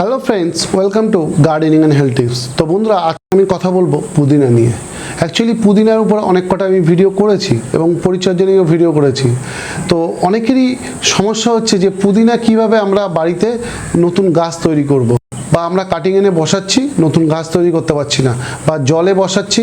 Hello friends welcome to gardening and health tips তো বন্ধুরা, আজকে আমি কথা বলব পুদিনা নিয়ে। অ্যাকচুয়ালি পুদিনার উপর অনেক কটা আমি ভিডিও করেছি এবং পরিচর্যা নিয়েও ভিডিও করেছি। তো অনেকেরই সমস্যা হচ্ছে যে পুদিনা কীভাবে আমরা বাড়িতে নতুন গাছ তৈরি করব। বা আমরা কাটিং এনে বসাচ্ছি, নতুন গাছ তৈরি করতে পারছি না, বা জলে বসাচ্ছি,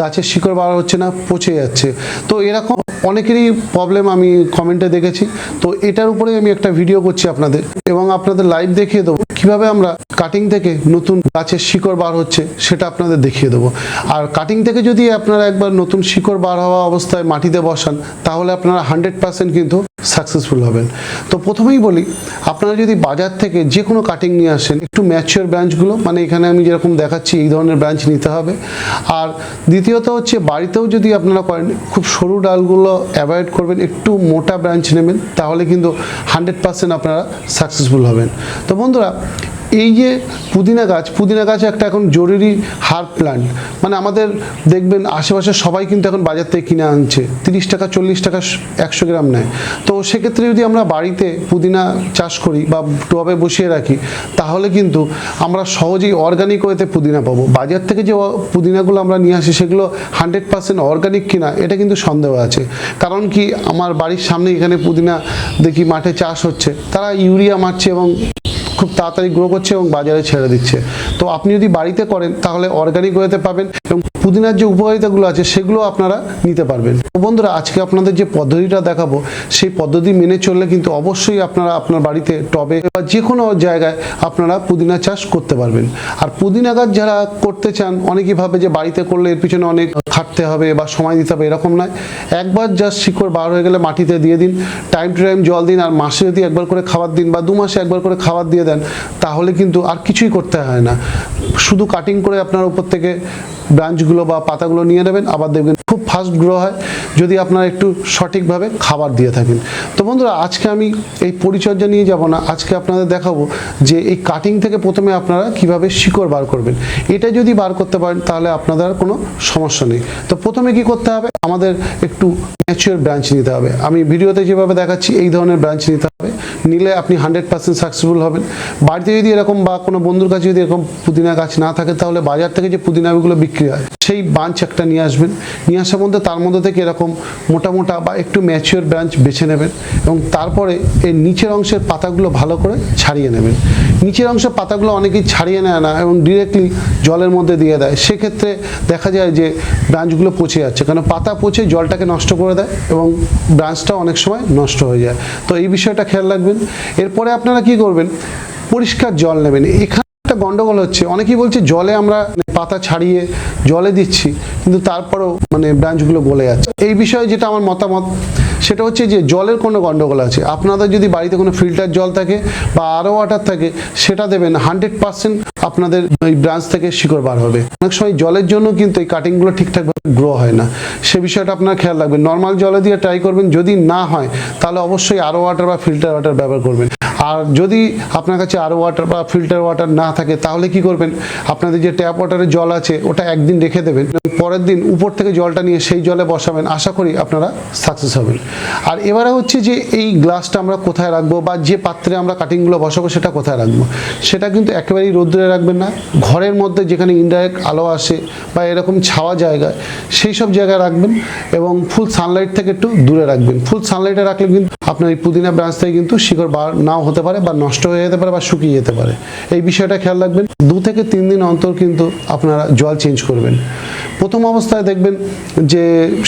গাছের শিকড় বার হচ্ছে না, পচে যাচ্ছে। তো এরকম অনেকেরই প্রবলেম আমি কমেন্টে দেখেছি। তো এটার উপরে আমি একটা ভিডিও করছি আপনাদের, এবং আপনাদের লাইভ দেখিয়ে দেবো। কীভাবে আমরা কাটিং থেকে নতুন গাছের শিকড় বার হচ্ছে সেটা আপনাদের দেখিয়ে দেবো। আর কাটিং থেকে যদি আপনারা একবার নতুন শিকড় বার হওয়া অবস্থায় মাটিতে বসান, তাহলে আপনারা হান্ড্রেড পার্সেন্ট কিন্তু সাকসেসফুল হবেন। তো প্রথমেই বলি, আপনারা যদি বাজার থেকে যে কোনো কাটিং নিয়ে আসেন, একটু ম্যাচিওর ব্রাঞ্চগুলো মানে এখানে আমি যেরকম দেখাচ্ছি, এই ধরনের ব্রাঞ্চ নিতে হবে। আর দ্বিতীয়ত হচ্ছে, বাড়িতেও যদি আপনারা করেন, খুব সরু ডালগুলো অ্যাভয়েড করবেন, একটু মোটা ব্রাঞ্চ নেবেন, তাহলে কিন্তু হান্ড্রেড পার্সেন্ট আপনারা সাকসেসফুল হবেন। তো বন্ধুরা এই যে পুদিনা গাছ পুদিনা গাছ একটা এখন জরুরি হার্ব প্ল্যান্ট মানে আমাদের দেখবেন আশেপাশে সবাই কিন্তু এখন বাজার থেকে কিনে আনছে। তিরিশ টাকা, চল্লিশ টাকা, একশো গ্রাম নেয়। তো সেক্ষেত্রে যদি আমরা বাড়িতে পুদিনা চাষ করি বা টবে বসিয়ে রাখি, তাহলে কিন্তু আমরা সহজেই অর্গানিক ওয়েতে পুদিনা পাবো। বাজার থেকে যে পুদিনাগুলো আমরা নিয়ে আসি, সেগুলো হান্ড্রেড পার্সেন্ট অর্গানিক কিনা, এটা কিন্তু সন্দেহ আছে। কারণ কি, আমার বাড়ির সামনে এখানে পুদিনা দেখি মাঠে চাষ হচ্ছে। তারা ইউরিয়া মারছে এবং খুব তাড়াতাড়ি গ্রো করছে এবং বাজারে ছেড়ে দিচ্ছে। তো আপনি যদি বাড়িতে করেন, তাহলে অর্গানিক ওয়েতে পাবেন এবং পুদিনার যে উপকারিতাগুলো আছে, সেগুলো আপনারা নিতে পারবেন। বন্ধুরা, আজকে আপনাদের যে পদ্ধতিটা দেখাবো, সেই পদ্ধতি মেনে চললে কিন্তু অবশ্যই আপনারা আপনার বাড়িতে টবে বা যে কোনো জায়গায় আপনারা পুদিনা চাষ করতে পারবেন। আর পুদিনা গাছ যারা করতে চান, অনেকেই ভাবে যে বাড়িতে করলে এর পিছনে অনেক খাটতে হবে বা সময় দিতে হবে এরকম নয়। একবার জাস্ট শিকড় বার হয়ে গেলে মাটিতে দিয়ে দিন। টাইম টু টাইম জল দিন আর মাসে যদি একবার করে খাবার দিন বা দু মাসে একবার করে খাবার দিয়ে দেন, তাহলে কিন্তু আর কিছুই করতে হয় না। শুধু কাটিং করে আপনার উপর থেকে ব্রাঞ্চগুলো বা পাতাগুলো নিয়ে নেবেন, আবার দেখবেন খুব ফাস্ট গ্রো হয়। যদি আপনারা একটু সঠিকভাবে খাবার দিয়ে থাকেন। তো বন্ধুরা, আজকে আমি এই পরিচর্যা নিয়ে যাব না। আজকে আপনাদের দেখাবো যে এই কাটিং থেকে প্রথমে আপনারা কীভাবে শিকড় বার করবেন। এটা যদি বার করতে পারেন, তাহলে আপনাদের আর কোনো সমস্যা নেই। তো প্রথমে কি করতে হবে? আমাদের একটু ম্যাচিওর ব্রাঞ্চ নিতে হবে। আমি ভিডিওতে যেভাবে দেখাচ্ছি, এই ধরনের ব্রাঞ্চ নিতে হবে। নিলে আপনি হান্ড্রেড পার্সেন্ট সাকসেসফুল হবেন। বাড়িতে যদি এরকম বা কোনো বন্ধুর কাছে যদি এরকম পুদিনা গাছ না থাকে, তাহলে বাজার থেকে যে পুদিনাগুলো বিক্রি হয় সেই ব্রাঞ্চ একটা নিয়ে আসবেন। নিয়ে আসার মধ্যে তার মধ্যে থেকে এরকম মোটা মোটা বা একটু ম্যাচিওর ব্রাঞ্চ বেছে নেবেন এবং তারপরে এই নিচের অংশের পাতাগুলো ভালো করে ছাড়িয়ে নেবেন। নিচের অংশের পাতাগুলো অনেকেই ছাড়িয়ে নেয় না এবং ডিরেক্টলি জলের মধ্যে দিয়ে দেয়। সেক্ষেত্রে দেখা যায় যে ব্রাঞ্চগুলো পচে যাচ্ছে কারণ পাতা পচে জলটাকে নষ্ট করে দেয় এবং ব্রাঞ্চটা অনেক সময় নষ্ট হয়ে যায়। তো এই বিষয়টা খেয়াল রাখবেন। এরপরে আপনারা কি করবেন? পরিষ্কার জল নেবেন। এখানে একটা গন্ডগোল হচ্ছে। অনেকেই বলছে জলে আমরা পাতা ছাড়িয়ে জলে দিচ্ছি, কিন্তু তারপরেও মানে ব্রাঞ্চগুলো গলে যাচ্ছে। এই বিষয়ে যেটা আমার মতামত, সেটা হচ্ছে যে জলের কোনো গন্ডগোল আছে। আপনাদের যদি বাড়িতে কোনো ফিল্টার জল থাকে বা আরও ওয়াটার থাকে, সেটা দেবেন। হান্ড্রেড পার্সেন্ট আপনাদের ওই ব্রাঞ্চ থেকে শিকড় বার হবে। অনেক সময় জলের জন্য কিন্তু এই কাটিংগুলো ঠিকঠাকভাবে গ্রো হয় না। সে বিষয়টা আপনার খেয়াল রাখবেন। নর্মাল জলে দিয়ে ট্রাই করবেন। যদি না হয়, তাহলে অবশ্যই আরও ওয়াটার বা ফিল্টার ওয়াটার ব্যবহার করবেন। আর যদি আপনার কাছে আরও ওয়াটার বা ফিল্টার ওয়াটার না থাকে, তাহলে কি করবেন? আপনাদের যে ট্যাপ ওয়াটারের জল আছে, ওটা একদিন রেখে দেবেন। পরের দিন উপর থেকে জলটা নিয়ে সেই জলে বসাবেন। আশা করি আপনারা সাকসেস হবেন। আর এবারে হচ্ছে যে এই গ্লাসটা আমরা কোথায় রাখব বা যে পাত্রে আমরা কাটিংগুলো বসাবো, সেটা কোথায় রাখব? সেটা কিন্তু একেবারেই রোদ্রে রাখবেন না। ঘরের মধ্যে যেখানে ইনডাইরেক্ট আলো আসে বা এরকম ছাওয়া জায়গায়, সেই সব জায়গায় রাখবেন এবং ফুল সানলাইট থেকে একটু দূরে রাখবেন। ফুল সানলাইটে রাখলে কিন্তু আপনার এই পুদিনা ব্রাঞ্চ থেকে কিন্তু শিকড় বার নাও হতে পারে বা নষ্ট হয়ে যেতে পারে বা শুকিয়ে যেতে পারে। এই বিষয়টা খেয়াল রাখবেন। দু থেকে তিন দিন অন্তর কিন্তু আপনারা জল চেঞ্জ করবেন। প্রথম অবস্থায় দেখবেন যে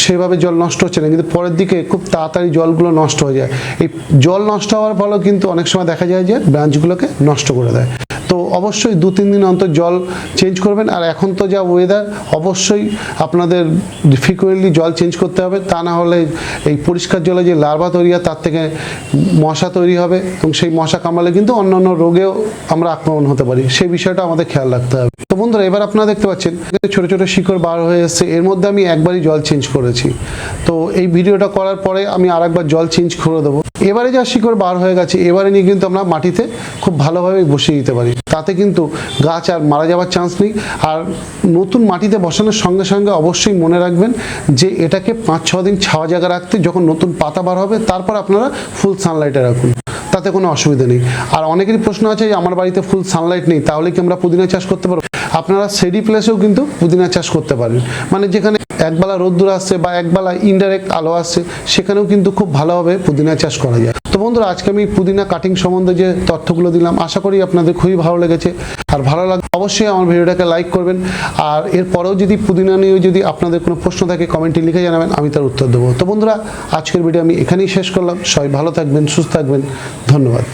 সেভাবে জল নষ্ট হচ্ছে না, কিন্তু পরের দিকে খুব তাড়াতাড়ি জলগুলো নষ্ট হয়ে যায়। এই জল নষ্ট হওয়ার ফলেও কিন্তু অনেক সময় দেখা যায় যে ব্রাঞ্চগুলোকে নষ্ট করে দেয়। অবশ্যই দু, তিন দিন অন্তর জল চেঞ্জ করবেন। আর এখন তো যা ওয়েদার অবশ্যই আপনাদের ফ্রিকুয়েন্টলি জল চেঞ্জ করতে হবে। তা না হলে এই পরিষ্কার জলে যে লার্ভা তৈরি হয়, তার থেকে মশা তৈরি হবে এবং সেই মশা কামালে কিন্তু অন্যান্য রোগেও আমরা আক্রমণ হতে পারি। সেই বিষয়টা আমাদের খেয়াল রাখতে হবে। তো বন্ধুরা, এবার আপনারা দেখতে পাচ্ছেন, ছোট ছোট শিকড় বার হয়ে এসছে। এর মধ্যে আমি একবারই জল চেঞ্জ করেছি। তো এই ভিডিওটা করার পরে আমি আরেকবার জল চেঞ্জ করে দেবো। এবারে যা শিকড় বার হয়ে গেছে, এবারে নিয়ে কিন্তু আমরা মাটিতে খুব ভালোভাবে বসিয়ে দিতে পারি। তাতে কিন্তু গাছ আর মারা যাওয়ার চান্স নেই। আর নতুন মাটিতে বসানোর সঙ্গে সঙ্গে অবশ্যই মনে রাখবেন যে এটাকে পাঁচ, ছ দিন ছাওয়া জায়গা রাখতে যখন নতুন পাতা বার হবে, তারপর আপনারা ফুল সানলাইটে রাখুন। তাতে কোনো অসুবিধা নেই। আর অনেকেরই প্রশ্ন আছে যে, আমার বাড়িতে ফুল সানলাইট নেই, তাহলে কি আমরা পুদিনা চাষ করতে পারব? আপনারা সেডি প্লেসেও কিন্তু পুদিনা চাষ করতে পারেন। মানে যেখানে একবেলা রোদ্দুর আসছে বা একবেলা ইনডাইরেক্ট আলো আসছে, সেখানেও কিন্তু খুব ভালোভাবে পুদিনা চাষ করা যায়। তো বন্ধুরা, আজকে আমি পুদিনা কাটিং সম্বন্ধে যে তথ্যগুলো দিলাম, আশা করি আপনাদের খুবই ভালো লেগেছে। আর ভালো লাগে অবশ্যই আমার ভিডিওটাকে লাইক করবেন। আর এরপরেও যদি পুদিনা নিয়ে যদি আপনাদের কোনো প্রশ্ন থাকে কমেন্টে লিখে জানাবেন, আমি তার উত্তর দেবো। তো বন্ধুরা, আজকের ভিডিও আমি এখানেই শেষ করলাম। সবাই ভালো থাকবেন, সুস্থ থাকবেন। ধন্যবাদ।